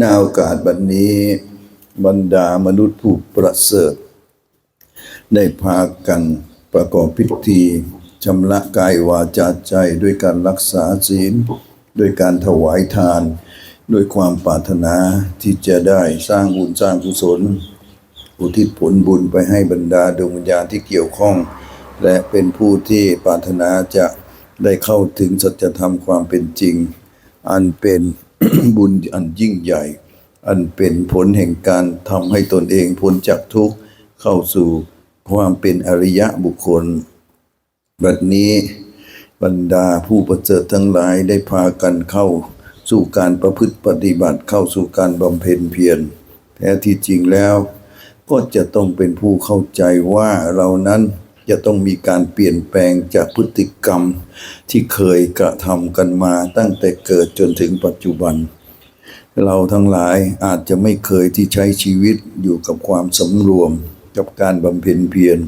ณโอกาสบัดนนี้บรรดามนุษย์ผู้ประเสริฐ ได้พากันประกอบพิธีชำระกายวาจาใจด้วยการรักษาศีลด้วยการถวายทาน ด้วยความปรารถนาที่จะได้สร้างบุญสร้างกุศล อุทิศผลบุญไปให้บรรดาดวงวิญญาณที่เกี่ยวข้อง และเป็นผู้ที่ปรารถนาจะได้เข้าถึงสัจธรรมความเป็นจริง อันเป็นบุญอันยิ่งใหญ่ อันเป็นผลแห่งการทำให้ตนเองพ้นจากทุกข์เข้าสู่ความเป็นอริยะบุคคล บัดนี้บรรดาผู้ประเสริฐทั้งหลายได้พากันเข้าสู่การประพฤติปฏิบัติเข้าสู่การบำเพ็ญเพียรแท้ที่จริงแล้ว ก็จะต้องเป็นผู้เข้าใจว่าเรานั้น จะต้องมีการเปลี่ยนแปลงจากพฤติกรรมที่เคยกระทำกันมาตั้งแต่เกิดจนถึงปัจจุบัน เราทั้งหลายอาจจะไม่เคยที่ใช้ชีวิตอยู่กับความสำรวม กับการบำเพ็ญเพียร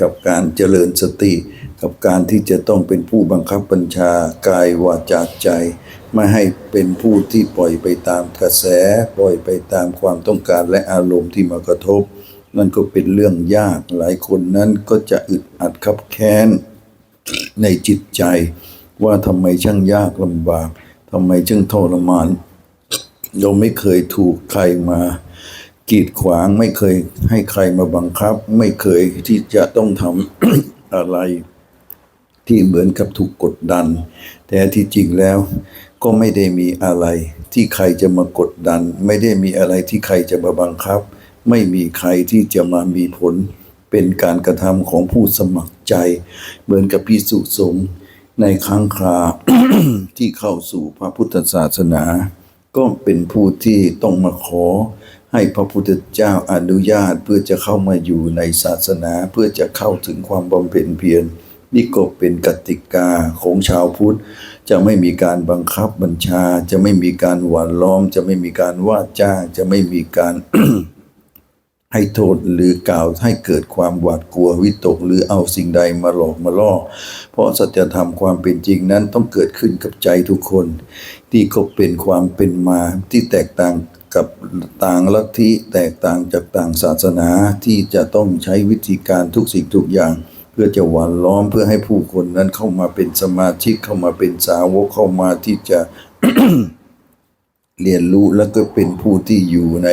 กับการเจริญสติ กับการที่จะต้องเป็นผู้บังคับบัญชากายวาจาใจ ไม่ให้เป็นผู้ที่ปล่อยไปตามกระแส ปล่อยไปตามความต้องการและอารมณ์ที่มากระทบ นั่นก็เป็นเรื่องยากหลายคนนั้นก็จะอึดอัดคับแค้นในจิตใจ ว่าทำไมช่างยากลำบากทำไมช่างทรมาน เราไม่เคยถูกใครมากีดขวางไม่เคยให้ใครมาบังคับ ไม่เคยที่จะต้องทำอะไร ที่เหมือนกับถูกกดดัน แต่ที่จริงแล้ว ก็ไม่ได้มีอะไรที่ใครจะมากดดัน ไม่ได้มีอะไรที่ใครจะมาบังคับ ไม่มีใครที่จะมามีผลเป็นการกระทำของผู้สมัครใจ เหมือนกับพิสุสงฆ์ในครั้งคราที่เข้าสู่พระพุทธศาสนา ก็เป็นผู้ที่ต้องมาขอให้พระพุทธเจ้าอนุญาตเพื่อจะเข้ามาอยู่ในศาสนาเพื่อจะเข้าถึงความบำเพ็ญเพียรนี่ก็เป็นกติกาของชาวพุทธ จะไม่มีการบังคับบัญชา จะไม่มีการหวานล้อม จะไม่มีการว่าจ้าง จะไม่มีการ ให้โทษหรือกล่าวให้เกิดความหวาดกลัววิตกหรือเอาสิ่งใดมาหลอกมาล่อ เพราะสัจธรรมความเป็นจริงนั้นต้องเกิดขึ้นกับใจทุกคน ที่ก็เป็นความเป็นมาที่แตกต่างกับต่างลัทธิแตกต่างจากต่างศาสนาที่จะต้องใช้วิธีการทุกสิ่งทุกอย่างเพื่อจะหวานล้อมเพื่อให้ผู้คนนั้นเข้ามาเป็นสมาชิกเข้ามาเป็นสาวกเข้ามาที่จะเรียนรู้แล้วก็เป็นผู้ที่อยู่ใน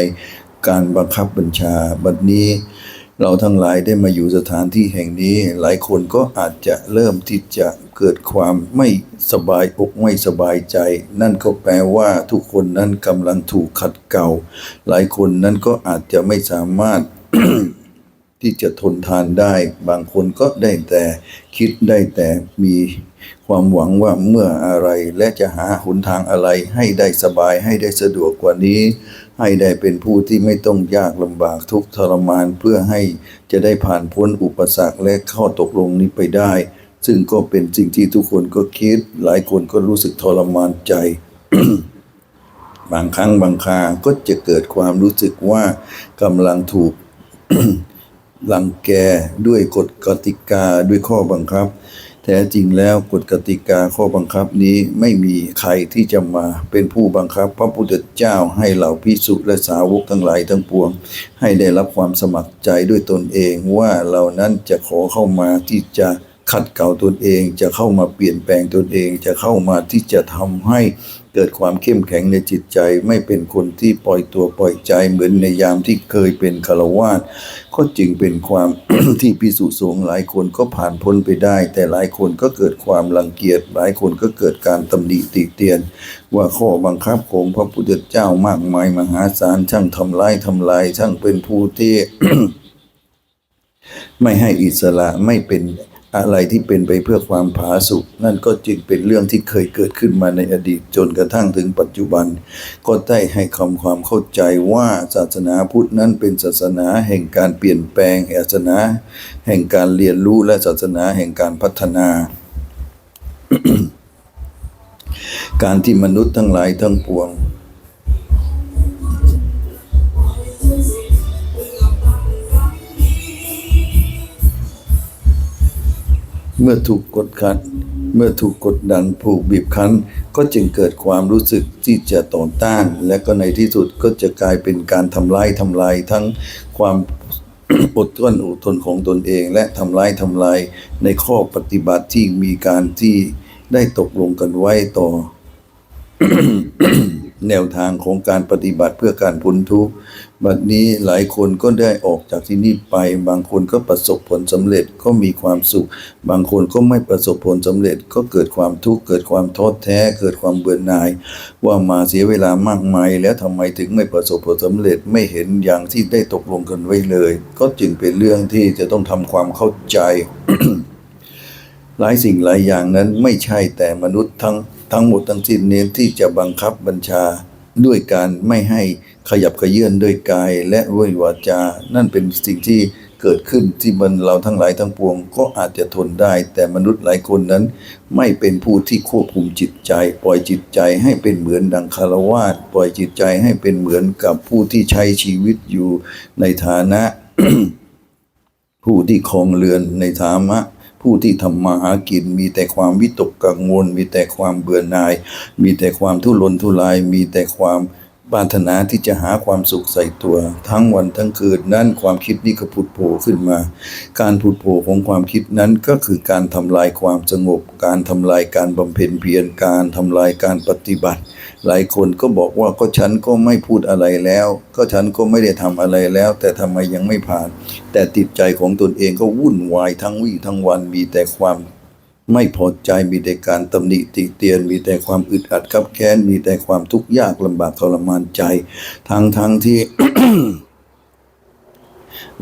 การบังคับบัญชา บัดนี้เราทั้งหลายได้มาอยู่สถานที่แห่งนี้ หลายคนก็อาจจะเริ่มที่จะเกิดความไม่สบายอกไม่สบายใจ นั่นก็แปลว่าทุกคนนั้นกำลังถูกขัดเกลาหลายคนนั้นก็อาจจะไม่สามารถ ที่จะทนทานได้ บางคนก็ได้แต่คิดได้แต่มีความหวังว่าเมื่ออะไรและจะหาหนทางอะไรให้ได้สบายให้ได้สะดวกกว่านี้ ให้ได้เป็นผู้ที่ไม่ต้องยากลำบากทุกทรมานเพื่อให้จะได้ผ่านพ้นอุปสรรคและข้อตกลงนี้ไปได้ ซึ่งก็เป็นสิ่งที่ทุกคนก็คิด หลายคนก็รู้สึกทรมานใจ บางครั้งบางคราก็จะเกิดความรู้สึกว่ากำลังถูก รังแกด้วยกฎกติกาด้วยข้อบังคับ แท้จริงแล้วกฎกติกาข้อบังคับนี้ไม่มีใครที่จะมาเป็นผู้บังคับ พระพุทธเจ้าให้เหล่าพิสุและสาวกทั้งหลายทั้งปวง ให้ได้รับความสมัครใจด้วยตนเองว่าเรานั้นจะขอเข้ามาที่จะขัดเกลาตนเองจะเข้ามาเปลี่ยนแปลงตนเองจะเข้ามาที่จะทำให้ เกิดความเข้มแข็งในจิตใจ ไม่เป็นคนที่ปล่อยตัวปล่อยใจเหมือนในยามที่เคยเป็นคารวาสก็จึงเป็นความที่พิสุสงหลายคนก็ผ่านพ้นไปได้ แต่หลายคนก็เกิดความรังเกียจหลายคนก็เกิดการตำหนิติเตียน ว่าข้อบังคับของพระพุทธเจ้ามากมายมหาศาลช่างทำลายทำลายช่างเป็นผู้ที่ไม่ให้อิสระไม่เป็น อะไรที่เป็นไปเพื่อความผาสุกนั่นก็จึงเป็นเรื่องที่เคยเกิดขึ้นมาในอดีตจนกระทั่งถึงปัจจุบัน ก็ได้ให้คำความเข้าใจว่าศาสนาพุทธนั้นเป็นศาสนาแห่งการเปลี่ยนแปลงศาสนาแห่งการเรียนรู้และศาสนาแห่งการพัฒนาการที่มนุษย์ทั้งหลายทั้งปวง เมื่อถูกกดขัด เมื่อถูกกดดันผูกบีบคั้น ก็จึงเกิดความรู้สึกที่จะต่อต้าน และก็ในที่สุดก็จะกลายเป็นการทำลายทำลายทั้งความอดทนอดทนของตนเอง และทำลายทำลายในข้อปฏิบัติที่มีการที่ได้ตกลงกันไว้ต่อ แนวทางของการปฏิบัติเพื่อการพ้นทุกข์ บัดนี้หลายคนก็ได้ออกจากที่นี่ไป บางคนก็ประสบผลสำเร็จก็มีความสุข บางคนก็ไม่ประสบผลสำเร็จก็เกิดความทุกข์ เกิดความท้อแท้ เกิดความเบื่อหน่าย ว่ามาเสียเวลามากมาย แล้วทำไมถึงไม่ประสบผลสำเร็จไม่เห็นอย่างที่ได้ตกลงกันไว้เลย ก็จึงเป็นเรื่องที่จะต้องทำความเข้าใจ หลายสิ่งหลายอย่างนั้นไม่ใช่แต่มนุษย์ทั้ง ทั้งหมดทั้งสิ้นเน้นที่จะบังคับบัญชาด้วยการไม่ให้ขยับขยื่นด้วยกายและด้วยวาจา นั่นเป็นสิ่งที่เกิดขึ้นที่มันเราทั้งหลายทั้งปวงก็อาจจะทนได้ แต่มนุษย์หลายคนนั้น ไม่เป็นผู้ที่ควบคุมจิตใจ ปล่อยจิตใจให้เป็นเหมือนดังคารวาสปล่อยจิตใจให้เป็นเหมือนกับผู้ที่ใช้ชีวิตอยู่ในฐานะ ผู้ที่ครองเรือนในฐานะ ผู้ที่ทำมาหากินมีแต่ความวิตกกังวล มีแต่ความเบื่อหน่าย มีแต่ความทุรนทุราย มีแต่ความปรารถนาที่จะหาความสุขใส่ตัว ทั้งวันทั้งคืนนั่นความคิดนี้ก็ผุดโผล่ขึ้นมา การผุดโผล่ของความคิดนั้นก็คือการทำลายความสงบ การทำลายการบำเพ็ญเพียรการทำลายการปฏิบัติ หลายคนก็บอกว่าก็ฉันก็ไม่พูดอะไรแล้ว ก็ฉันก็ไม่ได้ทำอะไรแล้ว แต่ทำไมยังไม่ผ่าน แต่ติดใจของตนเองก็วุ่นวายทั้งวี่ทั้งวันมีแต่ความไม่พอใจมีแต่การตำหนิติเตียน มีแต่ความอึดอัดขับแค้นมีแต่ความทุกข์ยากลำบากทรมานใจ ทั้งทั้งที่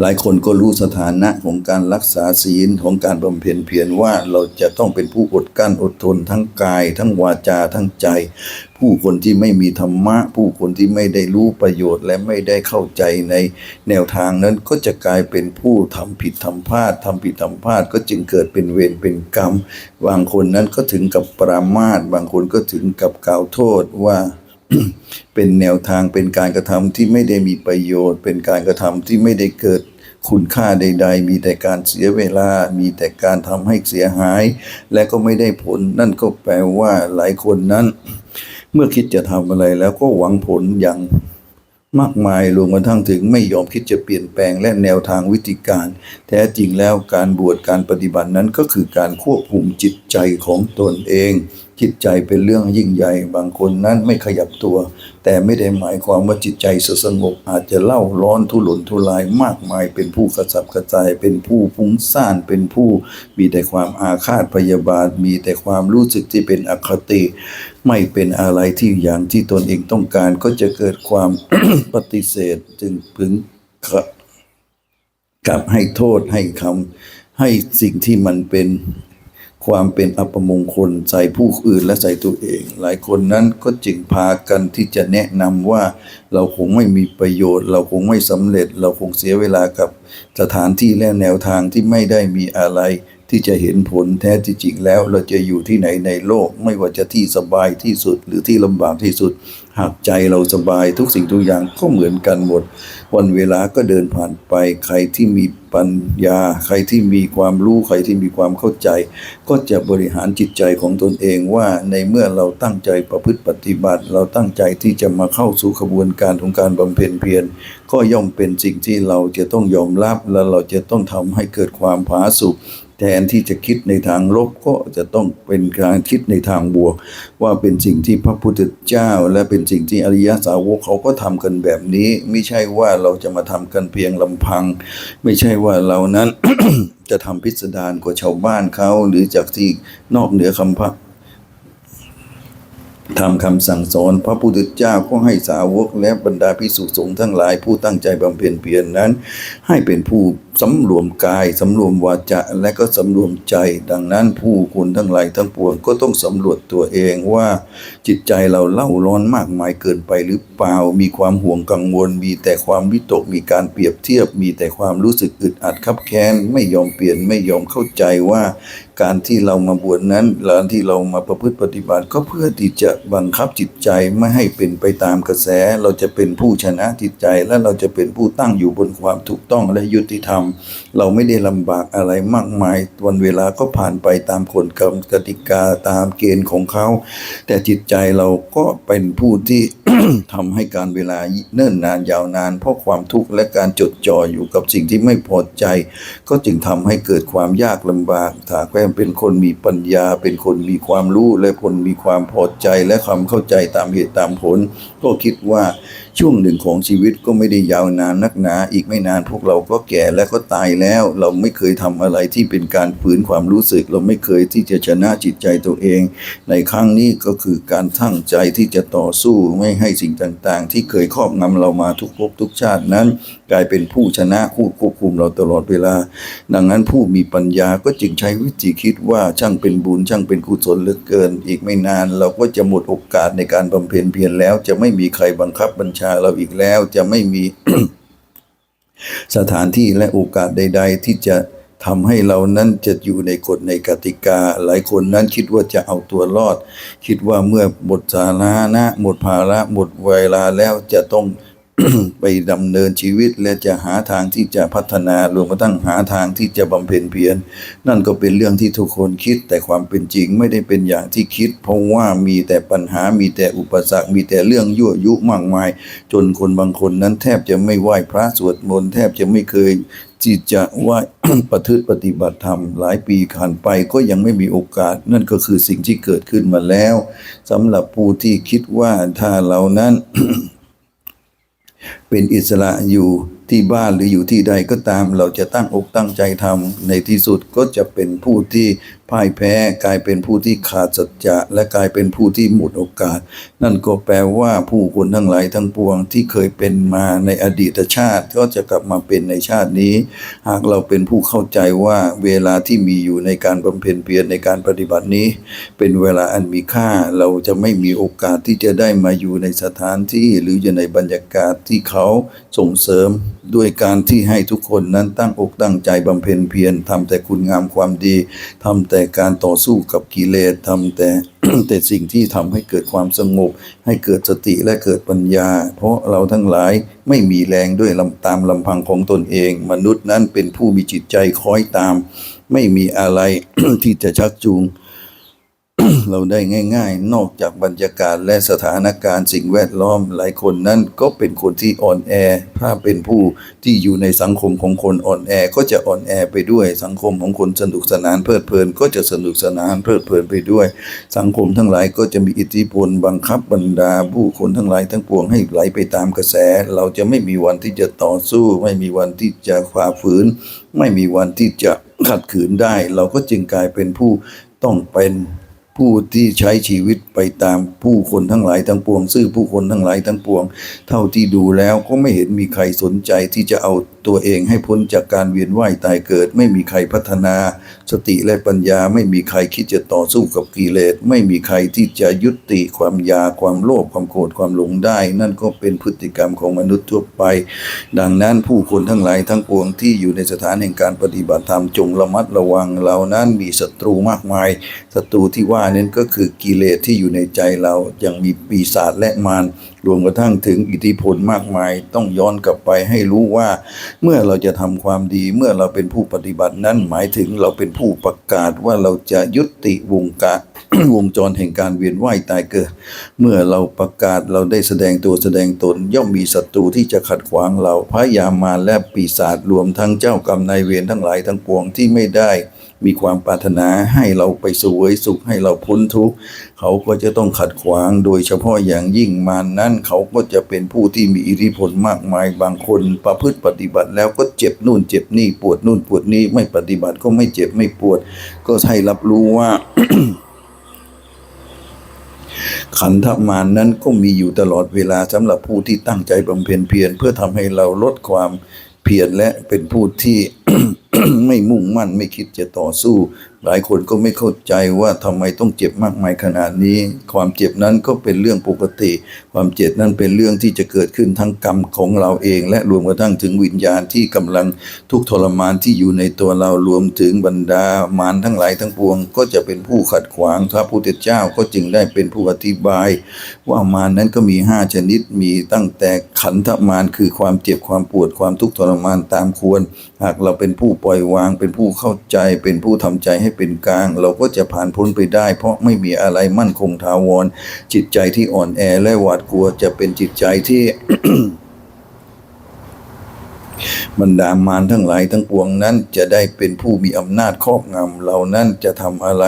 หลายคนก็รู้สถานะของการรักษาศีลของการบำเพ็ญเพียรว่าเราจะต้องเป็นผู้อดกั้นอดทนทั้งกาย ทั้งวาจาทั้งใจ ผู้คนที่ไม่มีธรรมะ ผู้คนที่ไม่ได้รู้ประโยชน์ และไม่ได้เข้าใจในแนวทางนั้นก็จะกลายเป็นผู้ทำผิดทำพลาดทำผิดทำพลาดก็จึงเกิดเป็นเวรเป็นกรรม บางคนนั้นก็ถึงกับปรามาสบางคนก็ถึงกับกล่าวโทษว่า เป็นแนวทางเป็นการกระทำที่ไม่ได้มีประโยชน์ เป็นการกระทำที่ไม่ได้เกิดคุณค่าใด ๆ มีแต่การเสียเวลา มีแต่การทำให้เสียหาย และก็ไม่ได้ผล นั่นก็แปลว่าหลายคนนั้น เมื่อคิดจะทำอะไรแล้วก็หวังผลอย่างมากมายรวมกระทั่งถึงไม่ยอมคิดจะเปลี่ยนแปลงและแนวทางวิธีการ แท้จริงแล้วการบวชการปฏิบัตินั้นก็คือการควบคุมจิตใจของตนเอง จิตใจเป็นเรื่องยิ่งใหญ่บางคนนั้นไม่ขยับตัว แต่ไม่ได้หมายความว่าจิตใจสงบ อาจจะเล่าร้อนทุรนทุรายมากมาย เป็นผู้กระสับกระส่าย เป็นผู้ฟุ้งซ่านเป็นผู้มีแต่ความอาฆาตพยาบาท มีแต่ความรู้สึกที่เป็นอคติ ไม่เป็นอะไรที่อย่างที่ตนเองต้องการก็จะเกิดความปฏิเสธจึงพึงกับให้โทษให้คำให้สิ่งที่มันเป็น ความเป็นอัปมงคลใส่ผู้อื่นและใส่ตัวเอง หลายคนนั้นก็จึงพากันที่จะแนะนำว่าเราคงไม่มีประโยชน์ เราคงไม่สำเร็จ เราคงเสียเวลากับสถานที่และแนวทางที่ไม่ได้มีอะไร ที่จะเห็นผลแท้ที่จริงแล้ว เราจะอยู่ที่ไหนในโลก ไม่ว่าจะที่สบายที่สุดหรือที่ลำบากที่สุด หากใจเราสบายทุกสิ่งทุกอย่างก็เหมือนกันหมด วันเวลาก็เดินผ่านไป ใครที่มีปัญญา ใครที่มีความรู้ใครที่มีความเข้าใจ ก็จะบริหารจิตใจของตนเองว่าในเมื่อเราตั้งใจประพฤติปฏิบัติ เราตั้งใจที่จะมาเข้าสู่ขบวนการของการบำเพ็ญเพียรก็ย่อมเป็นสิ่งที่เราจะต้องยอมรับและเราจะต้องทำให้เกิดความผาสุก แทนที่จะคิดในทางลบก็จะต้องเป็นการคิดในทางบวก ว่าเป็นสิ่งที่พระพุทธเจ้า และเป็นสิ่งที่อริยสาวกเขาก็ทำกันแบบนี้ ไม่ใช่ว่าเราจะมาทำกันเพียงลำพัง ไม่ใช่ว่าเรานั้นจะทำพิสดารกว่าชาวบ้านเขาหรือจากที่นอกเหนือคำพระทำคำสั่งสอนพระพุทธเจ้าก็ให้สาวกและบรรดาภิกษุสงฆ์ทั้งหลายผู้ตั้งใจบำเพ็ญเพียรนนั้น ให้เป็นผู้ สำรวมกายสำรวมวาจาและก็สำรวมใจ ดังนั้นผู้คุณทั้งหลายทั้งปวงก็ต้องสำรวจตัวเองว่า จิตใจเราเล่าร้อนมากมายเกินไปหรือเปล่า มีความห่วงกังวล มีแต่ความวิตกมีการเปรียบเทียบ มีแต่ความรู้สึกอึดอัดคับแค้นไม่ยอมเปลี่ยนไม่ยอมเข้าใจว่า การที่เรามาบวชนั้นการที่เรามาประพฤติปฏิบัติก็เพื่อที่จะบังคับจิตใจไม่ให้เป็นไปตามกระแส เราจะเป็นผู้ชนะจิตใจและเราจะเป็นผู้ตั้งอยู่บนความถูกต้องและยุติธรรมำ เราไม่ได้ลำบากอะไรมากมายวันเวลาก็ผ่านไปตามกฎกติกาตามเกณฑ์ของเขา แต่จิตใจเราก็เป็นผู้ที่ทำให้การเวลาเนิ่นนานยาวนาน เพราะความทุกข์และการจดจ่ออยู่กับสิ่งที่ไม่พอใจ ก็จึงทำให้เกิดความยากลำบากถ้าแกเป็นคนมีปัญญา เป็นคนมีความรู้และคนมีความพอใจและความเข้าใจตามเหตุตามผล ก็คิดว่าช่วงหนึ่งของชีวิตก็ไม่ได้ยาวนานนักหนา อีกไม่นานพวกเราก็แก่และก็ตายแล้วเราไม่เคยทำอะไรที่เป็นการฝืนความรู้สึก เราไม่เคยที่จะชนะจิตใจตัวเอง ในครั้งนี้ก็คือการทั้งใจที่จะต่อสู้ไม่ให้สิ่งต่างๆ ที่เคยครอบงำเรามาทุกภพทุกชาตินั้น กลายเป็นผู้ชนะผู้ควบคุมเราตลอดเวลา ดังนั้นผู้มีปัญญาก็จึงใช้วิธีคิดว่าช่างเป็นบุญช่างเป็นกุศลเหลือเกิน อีกไม่นาน เราก็จะหมดโอกาสในการบำเพ็ญเพียรแล้ว จะไม่มีใครบังคับบัญชาเราอีกแล้วจะไม่มี สถานที่และโอกาสใด ๆ ที่จะทำให้เรานั้นจะอยู่ในกฎในกติกา หลายคนนั้นคิดว่าจะเอาตัวรอด คิดว่าเมื่อหมดสาระนะ หมดภาระหมดเวลาแล้วจะต้อง ไปดำเนินชีวิตและจะหาทางที่จะพัฒนารวมกระทั่งหาทางที่จะบำเพ็ญเพียรนั่นก็เป็นเรื่องที่ทุกคนคิด แต่ความเป็นจริงไม่ได้เป็นอย่างที่คิด เพราะว่ามีแต่ปัญหามีแต่อุปสรรค มีแต่เรื่องยั่วยุมากมาย จนคนบางคนนั้นแทบจะไม่ไหว้พระสวดมนต์แทบจะไม่เคยที่จะไหว้ประพฤติปฏิบัติธรรมหลายปีผ่านไปก็ยังไม่มีโอกาส นั่นก็คือสิ่งที่เกิดขึ้นมาแล้วสำหรับผู้ที่คิดว่าถ้าเรานั้น เป็นอิสระอยู่ที่บ้านหรืออยู่ที่ใดก็ตาม เราจะตั้งอกตั้งใจทำในที่สุดก็จะเป็นผู้ที่พ่ายแพ้กลายเป็นผู้ที่ขาดสัจจะและกลายเป็นผู้ที่หมดโอกาส นั่นก็แปลว่าผู้คนทั้งหลายทั้งปวงที่เคยเป็นมาในอดีตชาติ ก็จะกลับมาเป็นในชาตินี้ หากเราเป็นผู้เข้าใจว่าเวลาที่มีอยู่ในการบำเพ็ญเพียรในการปฏิบัตินี้ เป็นเวลาอันมีค่าเราจะไม่มีโอกาสที่จะได้มาอยู่ในสถานที่หรืออยู่ในบรรยากาศที่เขาส่งเสริม ด้วยการที่ให้ทุกคนนั้นตั้งอกตั้งใจบำเพ็ญเพียรทำแต่คุณงามความดีทำแต่การต่อสู้กับกิเลสทำแต่แต่สิ่งที่ทำให้เกิดความสงบ ให้เกิดสติและเกิดปัญญา เพราะเราทั้งหลายไม่มีแรงด้วยลำตามลำพังของตนเอง มนุษย์นั้นเป็นผู้มีจิตใจคอยตาม ไม่มีอะไรที่จะชักจูง เราได้ง่าย ๆ นอกจากบรรยากาศและสถานการณ์สิ่งแวดล้อมหลายคนนั้นก็เป็นคนที่อ่อนแอ ถ้าเป็นผู้ที่อยู่ในสังคมของคนอ่อนแอก็จะอ่อนแอไปด้วยสังคมของคนสนุกสนานเพลิดเพลินก็จะสนุกสนานเพลิดเพลินไปด้วย สังคมทั้งหลายก็จะมีอิทธิพลบังคับบรรดาผู้คนทั้งหลายทั้งปวงให้ไหลไปตามกระแส เราจะไม่มีวันที่จะต่อสู้ ไม่มีวันที่จะฝ่าฝืน ไม่มีวันที่จะขัดขืนได้ เราก็จึงกลายเป็นผู้ต้องเป็น ผู้ที่ใช้ชีวิตไปตามผู้คนทั้งหลายทั้งปวง ซื่อผู้คนทั้งหลายทั้งปวง เท่าที่ดูแล้วก็ไม่เห็นมีใครสนใจที่จะเอา ตัวเองให้พ้นจากการเวียนว่ายตายเกิด ไม่มีใครพัฒนา สติและปัญญาไม่มีใครคิดจะต่อสู้กับกิเลส ไม่มีใครที่จะยุติความอยากความโลภความโกรธความหลงได้ นั่นก็เป็นพฤติกรรมของมนุษย์ทั่วไป ดังนั้นผู้คนทั้งหลายทั้งปวงที่อยู่ในสถานแห่งการปฏิบัติธรรมจงระมัดระวังเรานั้นมีศัตรูมากมายศัตรูที่ว่านั้นก็คือกิเลสที่อยู่ในใจเรายังมีปีศาจและมารรวมกระทั่งถึงอิทธิพลมากมาย ต้องย้อนกลับไปให้รู้ว่าเมื่อเราจะทำความดีเมื่อเราเป็นผู้ปฏิบัตินั้นหมายถึงเราเป็นผู้ประกาศว่าเราจะยุติวงการวงจรแห่งการเวียนว่ายตายเกิด เมื่อเราประกาศเราได้แสดงตัวแสดงตน ย่อมมีศัตรูที่จะขัดขวางเราพระยามาและปีศาจรวมทั้งเจ้ากรรมนายเวรทั้งหลายทั้งปวงที่ไม่ได้ มีความปรารถนาให้เราไปสวยสุขให้เราพ้นทุกข์เขาก็จะต้องขัดขวางโดยเฉพาะอย่างยิ่งมารนั้นเขาก็จะเป็นผู้ที่มีอิทธิพลมากมายบางคนประพฤติปฏิบัติแล้วก็เจ็บนู่นเจ็บนี่ปวดนู่นปวดนี่ไม่ปฏิบัติก็ไม่เจ็บไม่ปวด ก็ให้รับรู้ว่าขันธมารนนั้นก็มีอยู่ตลอดเวลาสำหรับผู้ที่ตั้งใจบำเพ็ญเพียรเพื่อทำให้เราลดความเพียรและเป็นผู้ที่ ไม่มุ่งมั่นไม่คิดจะต่อสู้หลายคนก็ไม่เข้าใจว่าทำไมต้องเจ็บมากมายขนาดนี้ ความเจ็บนั้นก็เป็นเรื่องปกติ ความเจ็บนั้นเป็นเรื่องที่จะเกิดขึ้นทั้งกรรมของเราเอง และรวมกระทั่งถึงวิญญาณที่กำลังทุกข์ทรมานที่อยู่ในตัวเรารวมถึงบรรดามารทั้งหลายทั้งปวง ก็จะเป็นผู้ขัดขวางพระพุทธเจ้าก็จึงได้เป็นผู้อธิบาย ว่ามารนั้นก็มีห้าชนิดมีตั้งแต่ขันธมารคือความเจ็บความปวดความทุกข์ทรมานตามควร หากเราเป็นผู้ปล่อยวาง เป็นผู้เข้าใจเป็นผู้ทำใจให้เป็นกลาง เราก็จะผ่านพ้นไปได้ เพราะไม่มีอะไรมั่นคงถาวร จิตใจที่อ่อนแอและหวาดกลัวจะเป็นจิตใจที่บรรดามารทั้งหลายทั้งปวงนั้นจะได้เป็นผู้มีอำนาจครอบงำเรานั้นจะทำอะไร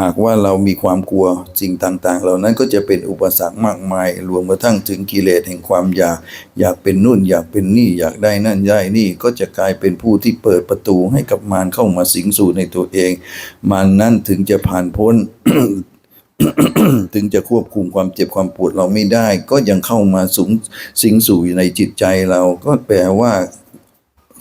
หากว่าเรามีความกลัวสิ่งต่าง ๆ เหล่านั้นก็จะเป็นอุปสรรคมากมาย รวมกระทั่งถึงกิเลสแห่งความอยาก อยากเป็นนู่นอยากเป็นนี่อยากได้นั่นได้นี่ก็จะกลายเป็นผู้ที่เปิดประตูให้กับมารเข้ามาสิงสู่ในตัวเอง มารนั้นถึงจะผ่านพ้นถึงจะควบคุมความเจ็บความปวดเราไม่ได้ ก็ยังเข้ามาสูงสิงสู่ในจิตใจเรา ก็แปลว่า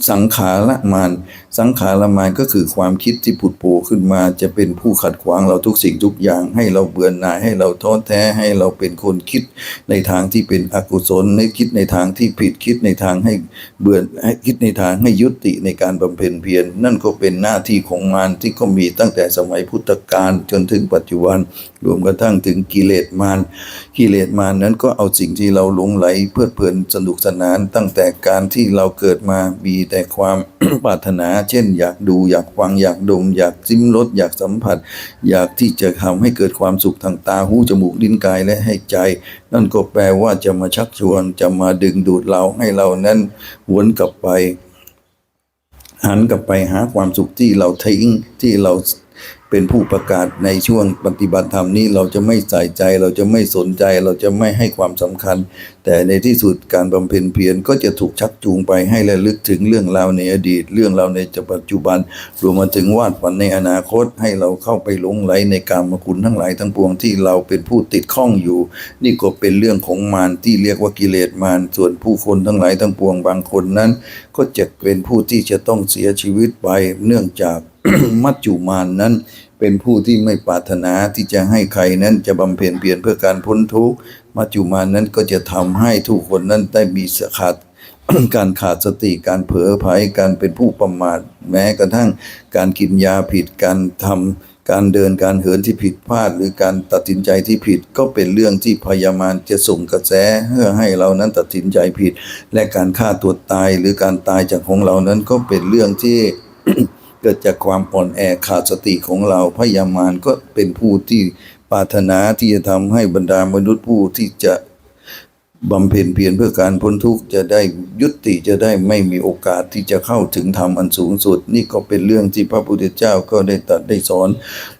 สังขารมานสังขารมานก็คือความคิดที่ผุดโผล่ขึ้นมาจะเป็นผู้ขัดขวางเราทุกสิ่งทุกอย่าง ให้เราเบื่อหน่ายให้เราท้อแท้ให้เราเป็นคนคิดในทางที่เป็นอกุศลในคิดในทางที่ผิดคิดในทางให้เบื่อให้คิดในทางให้ยุติในการบำเพ็ญเพียรนั่นก็เป็นหน้าที่ของมารที่ก็มีตั้งแต่สมัยพุทธกาลจนถึงปัจจุบัน รวมกระทั่งถึงกิเลสมารกิเลสมารนั้นก็เอาสิ่งที่เราหลงไหลเพลิดเพลินสนุกสนาน ตั้งแต่การที่เราเกิดมามีแต่ความปรารถนาเช่น อยากดูอยากฟังอยากดม อยากซิมรสอยากสัมผัส อยากที่จะทำให้เกิดความสุขทางตาหูจมูกลิ้นกายและให้ใจ นั่นก็แปลว่าจะมาชักชวนจะมาดึงดูดเราให้เรานั้นหวนกลับไป หันกลับไปหาความสุขที่เราทิ้งที่เรา เป็นผู้ประกาศในช่วงปฏิบัติธรรมนี้เราจะไม่ใส่ใจเราจะไม่สนใจเราจะไม่ให้ความสำคัญ แต่ในที่สุดการบำเพ็ญเพียรก็จะถูกชักจูงไปให้ระลึกถึงเรื่องราวในอดีต เรื่องราวในปัจจุบัน รวมมาถึงวาดฝันในอนาคตให้เราเข้าไปหลงไหลในกามคุณทั้งหลายทั้งปวงที่เราเป็นผู้ติดข้องอยู่ นี่ก็เป็นเรื่องของมารที่เรียกว่ากิเลสมารส่วนผู้คนทั้งหลายทั้งปวงบางคนนั้น ก็จะเป็นผู้ที่จะต้องเสียชีวิตไปเนื่องจาก มัจจุมานนั้น เป็นผู้ที่ไม่ปรารถนาที่จะให้ใครนั้นจะบำเพ็ญเพียรเพื่อการพ้นทุกข์มัจจุมานนั้นก็จะทำให้ทุกคนนั้นได้มีสขาดการขาดสติการเผลอไผลการเป็นผู้ประมาทแม้กระทั่งการกินยาผิดการทำการเดินการเหินที่ผิดพลาด หรือการตัดสินใจที่ผิดก็เป็นเรื่องที่พยามารจะส่งกระแสเพื่อให้เรานั้นตัดสินใจผิด และการฆ่าตัวตายหรือการตายจากของเรานั้นก็เป็นเรื่องที่ เกิดจากความอ่อนแอขาดสติของเราพยามารก็เป็นผู้ที่ปรารถนาที่จะทำให้บรรดามนุษย์ผู้ที่จะบำเพ็ญเพียรเพื่อการพ้นทุกข์จะได้ยุติจะได้ไม่มีโอกาสที่จะเข้าถึงธรรมอันสูงสุด นี่ก็เป็นเรื่องที่พระพุทธเจ้าก็ได้ตัดได้สอน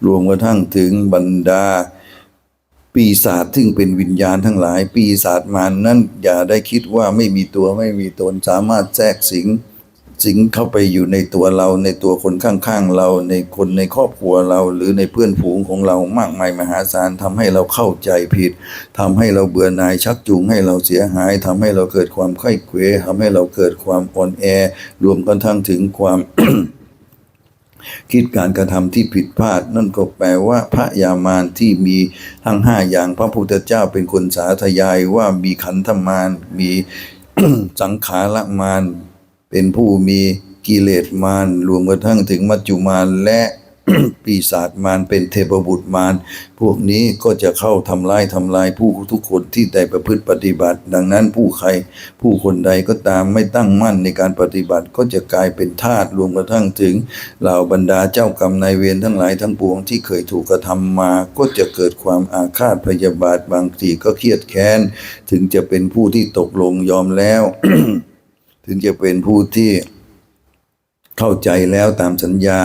รวมกระทั่งถึงบรรดา ปีศาจซึ่งเป็นวิญญาณทั้งหลาย ปีศาจมารนนั้นอย่าได้คิดว่าไม่มีตัวไม่มีตนสามารถแทรกสิง สิงเข้าไปอยู่ในตัวเราในตัวคนข้างๆเรา ในคนในครอบครัวเรา หรือในเพื่อนฝูงของเรามากมายมหาศาลทำให้เราเข้าใจผิดทำให้เราเบื่อหน่ายชักจูงให้เราเสียหายทำให้เราเกิดความไข้เขวทำให้เราเกิดความอ่อนแอ รวมกันทั้งถึงความคิดการกระทำที่ผิดพลาด นั่นก็แปลว่าพระยามารที่มีทั้งห้าอย่างพระพุทธเจ้าเป็นคนสาธยายว่ามีขันธมารมีสังขารมาร เป็นผู้มีกิเลสมารรวมกระทั่งถึงมัจจุมารและปีศาจมารเป็นเทพบุตรมารพวกนี้ก็จะเข้าทำลายทำลายผู้ทุกคนที่ได้ประพฤติปฏิบัติ ดังนั้นผู้ใคร ผู้คนใดก็ตามไม่ตั้งมั่นในการปฏิบัติก็จะกลายเป็นทาสรวมกระทั่งถึงเหล่าบรรดาเจ้ากรรมนายเวรทั้งหลายทั้งปวงที่เคยถูกกระทำมา ก็จะเกิดความอาฆาตพยาบาทบางทีก็เครียดแค้น ถึงจะเป็นผู้ที่ตกลงยอมแล้ว ถึงจะเป็นผู้ที่เข้าใจแล้วตามสัญญา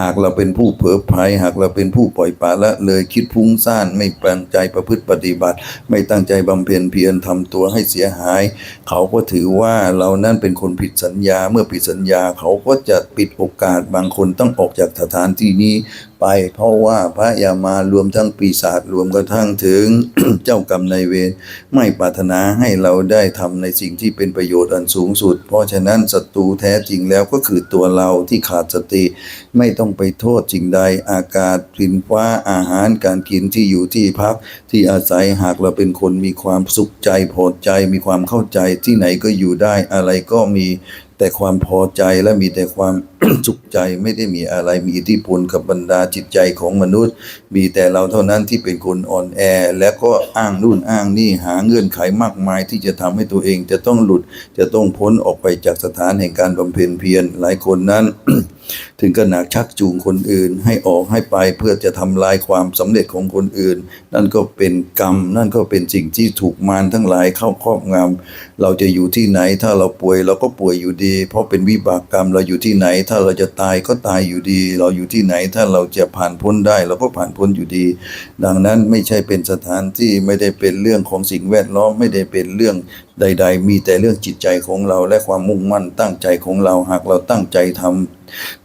หากเราเป็นผู้เผลอไผลหากเราเป็นผู้ปล่อยปละละเลยคิดพุ่งซ่านไม่ตั้งใจประพฤติปฏิบัติ ไม่ตั้งใจบำเพ็ญเพียรทำตัวให้เสียหาย เขาก็ถือว่าเรานั่นเป็นคนผิดสัญญาเมื่อผิดสัญญาเขาก็จะปิดโอกาสบางคนต้องออกจากสถานที่นี้ ไป เพราะว่าพระยามารวมทั้งปีศาจรวมกระทั่งถึงเจ้ากรรมนายเวรไม่ปรารถนาให้เราได้ทำในสิ่งที่เป็นประโยชน์อันสูงสุด เพราะฉะนั้นศัตรูแท้จริงแล้วก็คือตัวเราที่ขาดสติ ไม่ต้องไปโทษสิ่งใดอากาศกลิ่นฟ้าอาหารการกินที่อยู่ที่พักที่อาศัยหากเราเป็นคนมีความสุขใจพอใจมีความเข้าใจที่ไหนก็อยู่ได้อะไรก็มี แต่ความพอใจและมีแต่ความ สุขใจไม่ได้มีอะไรมีอิทธิพลกับบรรดาจิตใจของมนุษย์ มีแต่เราเท่านั้นที่เป็นคนอ่อนแอ และก็อ้างนู่นอ้างนี่หาเงื่อนไขมากมายที่จะทำให้ตัวเองจะต้องหลุดจะต้องพ้นออกไปจากสถานแห่งการบำเพ็ญเพียรหลายคนนั้น ถึงขนาดชักจูงคนอื่นให้ออกให้ไปเพื่อจะทำลายความสำเร็จของคนอื่น นั่นก็เป็นกรรม นั่นก็เป็นสิ่งที่ถูกมารทั้งหลายเข้าครอบงำเราจะอยู่ที่ไหนถ้าเราป่วยเราก็ป่วยอยู่ดี เพราะเป็นวิบากกรรมเราอยู่ที่ไหน ถ้าเราจะตายก็ตายอยู่ดี เราอยู่ที่ไหนถ้าเราจะผ่านพ้นได้ เราก็ผ่านพ้นอยู่ดี ดังนั้นไม่ใช่เป็นสถานที่ไม่ได้เป็นเรื่องของสิ่งแวดล้อมไม่ได้เป็นเรื่องใด ๆ มีแต่เรื่องจิตใจของเราและความมุ่งมั่นตั้งใจของเราหากเราตั้งใจทำ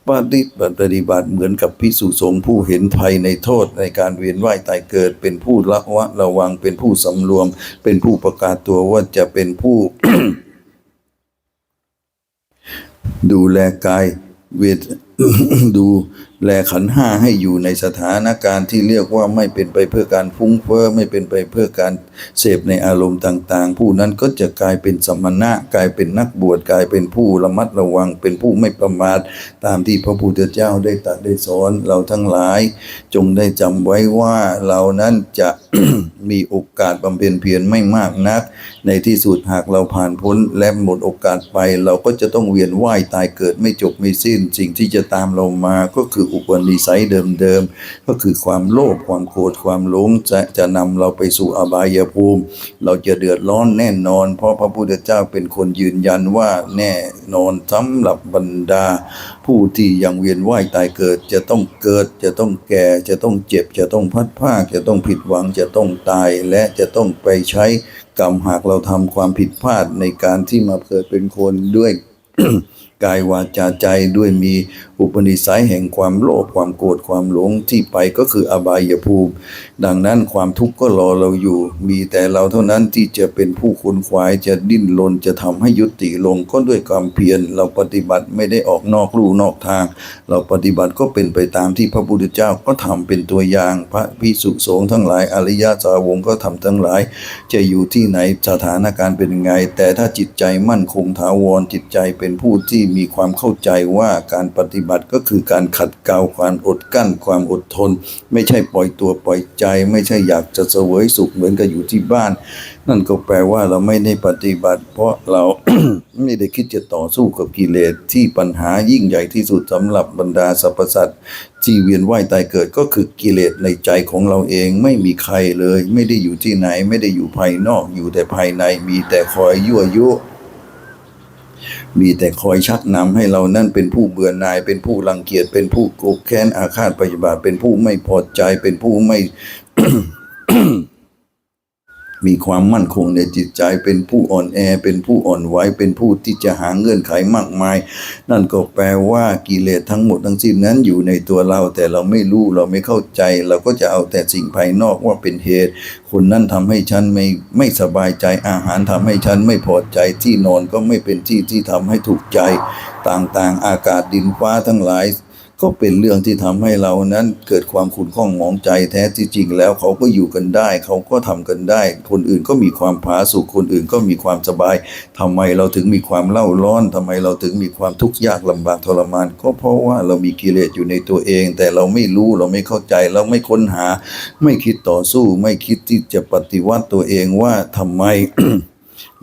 ปฏิบัติปฏิบัติเหมือนกับพิสุสงฆ์ผู้เห็นภัยในโทษในการเวียนว่ายตายเกิด เป็นผู้ละวะระวังเป็นผู้สำรวม เป็นผู้ประกาศตัวว่าจะเป็นผู้ ดูแลกายเวทดูแลขันห้าให้อยู่ในสถานการณ์ที่เรียกว่าไม่เป็นไปเพื่อการฟุ้งเฟ้อไม่เป็นไปเพื่อการเสพในอารมณ์ต่างๆ ผู้นั้นก็จะกลายเป็นสมณะกลายเป็นนักบวชกลายเป็นผู้ระมัดระวัง เป็นผู้ไม่ประมาทตามที่พระพุทธเจ้าได้ตรัสได้สอนเราทั้งหลาย จงได้จำไว้ว่าเรานั้นจะมีโอกาสบำเพ็ญเพียรไม่มากนัก ในที่สุดหากเราผ่านพ้นและหมดโอกาสไป เราก็จะต้องเวียนว่ายตายเกิดไม่จบไม่สิ้น สิ่งที่จะตามเรามาก็คืออุปนิสัยเดิมๆ ก็คือความโลภความโกรธความหลงจะจะนำเราไปสู่อบายภูมิ เราจะเดือดร้อนแน่นอน เพราะพระพุทธเจ้าเป็นคนยืนยันว่าแน่นอนสำหรับบรรดา ผู้ที่ยังเวียนว่ายตายเกิดจะต้องเกิด จะต้องแก่จะต้องเจ็บ จะต้องพัดภาค จะต้องผิดหวังจะต้องตายและจะต้องไปใช้กรรมหากเราทำความผิดพลาดในการที่มาเกิดเป็นคนด้วยกายวาจาใจด้วยมี อุปนิสัยแห่งความโลภความโกรธความหลงที่ไปก็คืออบายภูมิ ดังนั้นความทุกข์ก็รอเราอยู่ มีแต่เราเท่านั้นที่จะเป็นผู้ขนขวายจะดิ้นรนจะทำให้ยุติลงก็ด้วยความเพียรเราปฏิบัติไม่ได้ออกนอกลู่นอกทาง เราปฏิบัติก็เป็นไปตามที่พระพุทธเจ้าก็ทำเป็นตัวอย่าง พระพิสุสงฆ์ทั้งหลายอริยสาวงก็ทำทั้งหลาย จะอยู่ที่ไหนสถานการณ์เป็นไง แต่ถ้าจิตใจมั่นคงถาวรจิตใจเป็นผู้ที่มีความเข้าใจว่าการปฏิบัติก็คือการขัดเกลาความอดกั้นความอดทน ไม่ใช่ปล่อยตัวปล่อยใจ ไม่ใช่อยากจะเสวยสุขเหมือนกับอยู่ที่บ้าน นั่นก็แปลว่าเราไม่ได้ปฏิบัติ เพราะเรา ไม่ได้คิดจะต่อสู้กับกิเลสที่ปัญหายิ่งใหญ่ที่สุดสำหรับบรรดาสรรพสัตว์ที่เวียนว่ายตายเกิดก็คือกิเลสในใจของเราเองไม่มีใครเลย ไม่ได้อยู่ที่ไหน ไม่ได้อยู่ภายนอกอยู่แต่ภายในมีแต่คอยยั่วยุ มีแต่คอยชักนำให้เรานั่นเป็นผู้เบื่อหน่าย เป็นผู้รังเกียจเป็นผู้โกรธแค้นอาฆาตปฏิบัติเป็นผู้ไม่พอใจเป็นผู้ไม่ มีความมั่นคงในจิตใจเป็นผู้อ่อนแอ เป็นผู้อ่อนไหวเป็นผู้ที่จะหาเงื่อนไขมากมาย นั่นก็แปลว่ากิเลสทั้งหมดทั้งสิ้นนั้นอยู่ในตัวเรา แต่เราไม่รู้เราไม่เข้าใจ เราก็จะเอาแต่สิ่งภายนอกว่าเป็นเหตุ คนนั้นทำให้ฉันไม่ไม่สบายใจอาหารทำให้ฉันไม่พอใจที่นอนก็ไม่เป็นที่ที่ทำให้ถูกใจ ต่างๆ อากาศดินฟ้าทั้งหลาย ก็เป็นเรื่องที่ทำให้เรานั้นเกิดความขุ่นข้องหมองใจแท้ที่จริงแล้วเขาก็อยู่กันได้ เขาก็ทำกันได้ คนอื่นก็มีความผาสุกคนอื่นก็มีความสบายทำไมเราถึงมีความเล่าร้อนทำไมเราถึงมีความทุกข์ยากลำบากทรมาน ก็เพราะว่าเรามีกิเลสอยู่ในตัวเอง แต่เราไม่รู้เราไม่เข้าใจเราไม่ค้นหา ไม่คิดต่อสู้ ไม่คิดที่จะปฏิวัติตัวเองว่าทำไม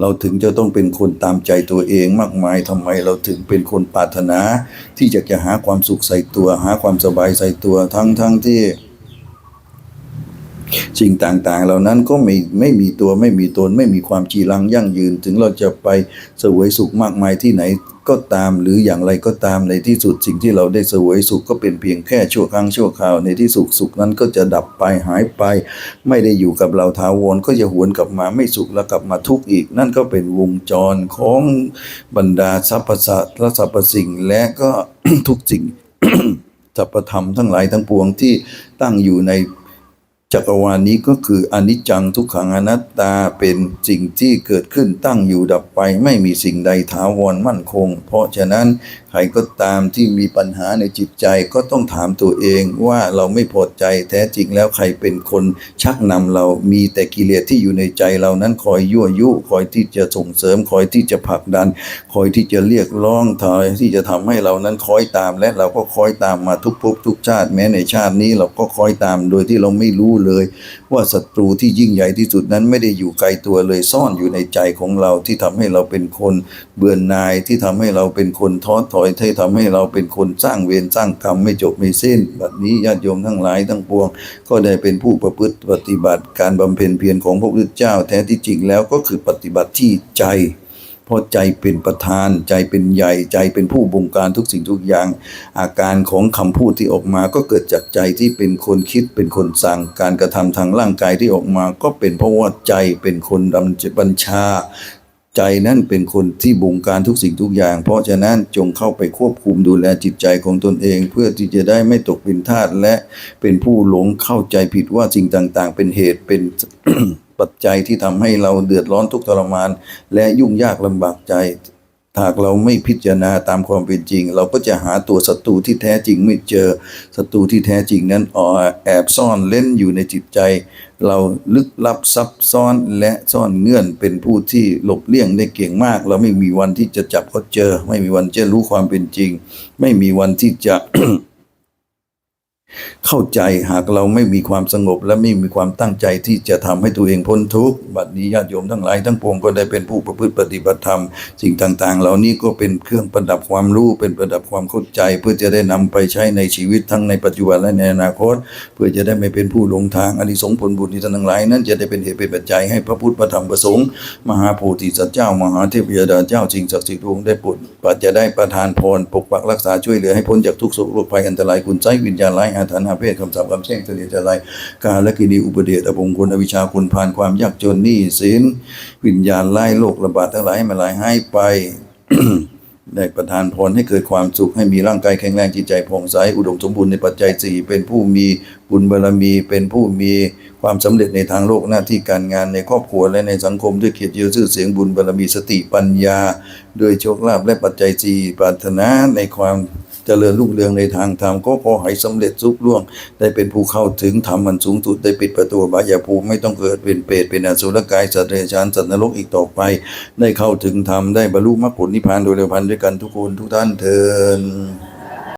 เราถึงจะต้องเป็นคนตามใจตัวเองมากมายทำไมเราถึงเป็นคนปรารถนา ที่จะจะหาความสุขใส่ตัว หาความสบายใส่ตัวทั้งทั้งที่ สิ่งต่างๆ เหล่านั้นก็ไม่ไม่มีตัวไม่มีตนไม่มีความจีรังยั่งยืน ถึงเราจะไปเสวยสุขมากมายที่ไหนก็ตามหรืออย่างไรก็ตามในที่สุดสิ่งที่เราได้เสวยสุขก็เป็นเพียงแค่ชั่วครั้งชั่วคราวในที่สุขสุขนั้นก็จะดับไปหายไป ไม่ได้อยู่กับเราทาวรก็จะหวนกลับมาไม่สุขแล้วกลับมาทุกข์อีก นั่นก็เป็นวงจรของบรรดาสรรพสัตว์และสรรพสิ่งและก็ทุกสิ่งสรรพธรรมทั้งหลายทั้งปวงที่ตั้งอยู่ใน จักรวาลนี้ก็คืออนิจจังทุกขังอนัตตาเป็นสิ่งที่เกิดขึ้นตั้งอยู่ดับไป ไม่มีสิ่งใดถาวรมั่นคง เพราะฉะนั้น ครก็ตามที่มีปัญหาในจิตใจก็ต้องถามตัวเองว่าเราไม่พอใจแท้จริงแล้วใครเป็นคนชักนำเรามีแต่กิเลสที่อยู่ในใจเรานั้นคอยยั่วยุ คอยที่จะส่งเสริม คอยที่จะผลักดัน คอยที่จะเรียกร้องทอยที่จะทำให้เรานั้นคอยตาม และเราก็คอยตามมาทุกภพทุกชาติ แม้ในชาตินี้เราก็คอยตามโดยที่เราไม่รู้เลย ว่าศัตรูที่ยิ่งใหญ่ที่สุดนั้นไม่ได้อยู่ไกลตัวเลยซ่อนอยู่ในใจของเราที่ทำให้เราเป็นคนเบื่อหน่ายที่ทำให้เราเป็นคนท้อถอยที่ทำให้เราเป็นคนสร้างเวรสร้างกรรมไม่จบไม่สิ้น บัดนี้ญาติโยมทั้งหลายทั้งปวง ก็ได้เป็นผู้ประพฤติปฏิบัติการบำเพ็ญเพียรของพระพุทธเจ้าแท้ที่จริงแล้วก็คือปฏิบัติที่ใจเพราะใจเป็นประธานใจเป็นใหญ่ใจเป็นผู้บงการทุกสิ่งทุกอย่าง อาการของคำพูดที่ออกมาก็เกิดจากใจที่เป็นคนคิดเป็นคนสั่งการกระทำทางร่างกายที่ออกมา ก็เป็นเพราะว่าใจเป็นคนดำบัญชา ใจนั่นเป็นคนที่บงการทุกสิ่งทุกอย่าง เพราะฉะนั้นจงเข้าไปควบคุมดูแลจิตใจของตนเอง เพื่อที่จะได้ไม่ตกเป็นทาสและเป็นผู้หลงเข้าใจผิดว่าสิ่งต่างๆ เป็นเหตุเป็นปัจจัยที่ทำให้เราเดือดร้อนทุกทรมาน และยุ่งยากลำบากใจ หากเราไม่พิจารณาตามความเป็นจริง เราก็จะหาตัวศัตรูที่แท้จริงไม่เจอศัตรูที่แท้จริงนั้นอ่อแอบซ่อนเล่นอยู่ในจิตใจ เราลึกลับซับซ้อนและซ่อนเงื่อนเป็นผู้ที่หลบเลี่ยงได้เก่งมาก เราไม่มีวันที่จะจับเขาเจอ ไม่มีวันจะรู้ความเป็นจริง ไม่มีวันที่จะ เข้าใจหากเราไม่มีความสงบและไม่มีความตั้งใจที่จะทำให้ตัวเองพ้นทุกข์บัดนี้ญาติโยมทั้งหลายทั้งปวงก็ได้เป็นผู้ประพฤติปฏิบัติธรรม สิ่งต่างๆ เหล่านี้ก็เป็นเครื่องประดับความรู้เป็นประดับความเข้าใจ เพื่อจะได้นำไปใช้ในชีวิตทั้งในปัจจุบันและในอนาคต เพื่อจะได้ไม่เป็นผู้หลงทางอนิสงส์ผลบุญที่ท่านทั้งหลายนั้นจะได้เป็นเหตุเป็นปัจจัยให้พระพุทธพระธรรมพระสงฆ์มหาโพธิสัตว์เจ้ามหาเทพยดาเจ้าสิ่งศักดิ์สิทธิ์ดวงได้ปรดปัจจะได้ประทานพรปกปักรักษาช่วยเหลือให้พ้นจากทุกโศกโรคภัยอันตรายคุณไส้วิญญาณร้ายอาถรรพ์อาเพศคำสาปคำแช่งเสลียจะไรกาและกินีอุปเดชอภงคุณอวิชชาคุณผ่านความยากจนหนี้สินวิญญาณไล่โรคระบาดทั้งหลายให้มาลายให้ไปได้ประทานพรให้เกิดความสุขให้มีร่างกายแข็งแรงจิตใจผ่องใสอุดมสมบูรณ์ในปัจจัยสี่เป็นผู้มีบุญบารมี เป็นผู้มีความสำเร็จในทางโลกหน้าที่การงานในครอบครัวและในสังคมด้วยเกียรติยศชื่อเสียงบุญบารมีสติปัญญาด้วยโชคลาภและปัจจัยสี่ปรารถนาในความ เจริญรุ่งเรืองในทางธรรมก็ขอให้สำเร็จสุขล่วง ได้เป็นผู้เข้าถึงธรรมมันสูงสุดได้ปิดประตูบายภูมิไม่ต้องเกิดเป็นเปรตเป็นอสุรกายสัตว์เดรัจฉานสัตว์นรกอีกต่อไป ได้เข้าถึงธรรมได้บรรลุมรรคผลนิพพานโดยเร็วพันด้วยกันทุกคนทุกท่านเทิน